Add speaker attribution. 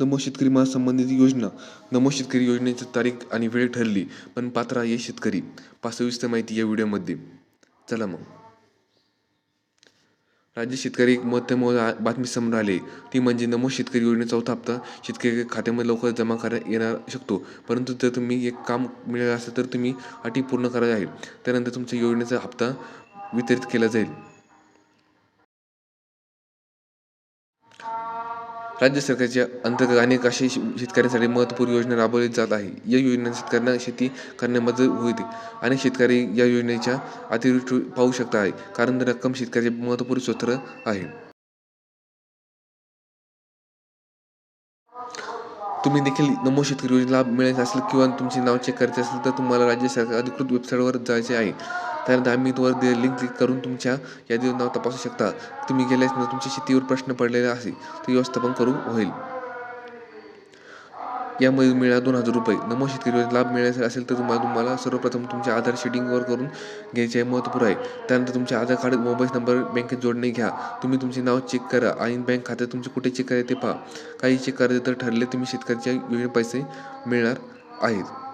Speaker 1: नमो शेतकरी महासंबंधित योजना. नमो शेतकरी योजनेची तारीख आणि वेळ ठरली पण पात्र आहे शेतकरी. पासविस्तर माहिती या व्हिडिओमध्ये. चला मग. राज्य शेतकरी एक महत्त्वपूर्ण बातमी समोर आली. ती म्हणजे नमो शेतकरी योजनेचा चौथा हप्ता. शेतकरी खात्यामध्ये लवकर जमा करण्यात येणार शकतो. परंतु जर तुम्ही एक काम मिळालं असेल तर तुम्ही अटी पूर्ण करायला आहे. त्यानंतर तुमच्या योजनेचा हप्ता वितरित केला जाईल. राज्य सरकारच्या अंतर्गत अनेक अशी शे- शेतकऱ्यांसाठी महत्त्वपूर्ण योजना राबवली जात आहे. या योजना शेतकऱ्यांना शेती करण्यामध्ये होते अनेक शेतकरी या योजनेच्या अतिरिक्त पाहू शकता आहे कारण रक्कम शेतकऱ्याचे महत्त्वपूर्ण स्रोत आहे. तुम्ही देखील नमो शेतकरी योजना लाभ मिळायचा असेल किंवा तुमचे नाव चेक करायचे असेल तर तुम्हाला राज्य सरकार अधिकृत वेबसाईटवर जायचे आहे. त्यानंतर आम्ही वर दे लिंक क्लिक करून तुमच्या यादीवर नाव तपासू शकता. तुम्ही गेल्यास तुमच्या शेतीवर प्रश्न पडलेला असेल तर व्यवस्थापन करू होईल. यामध्ये मिळा दोन हजार रुपये. नमो शेतकरी योजना लाभ मिळायचा असेल तर तुम्हाला तुम्हाला सर्वप्रथम तुमच्या आधार शेडिंगवर करून घ्यायचे आहे. महत्त्वपूर्ण आहे. त्यानंतर तुमचे आधार कार्ड मोबाईल नंबर बँकेत जोडणे घ्या. तुम्ही तुमचे नाव चेक करा आणि बँक खात्यात तुमचे कुठे चेक करायचे ते पहा. काही चेक करायचे तर ठरले तुम्ही शेतकऱ्याच्या योजने पैसे मिळणार आहेत.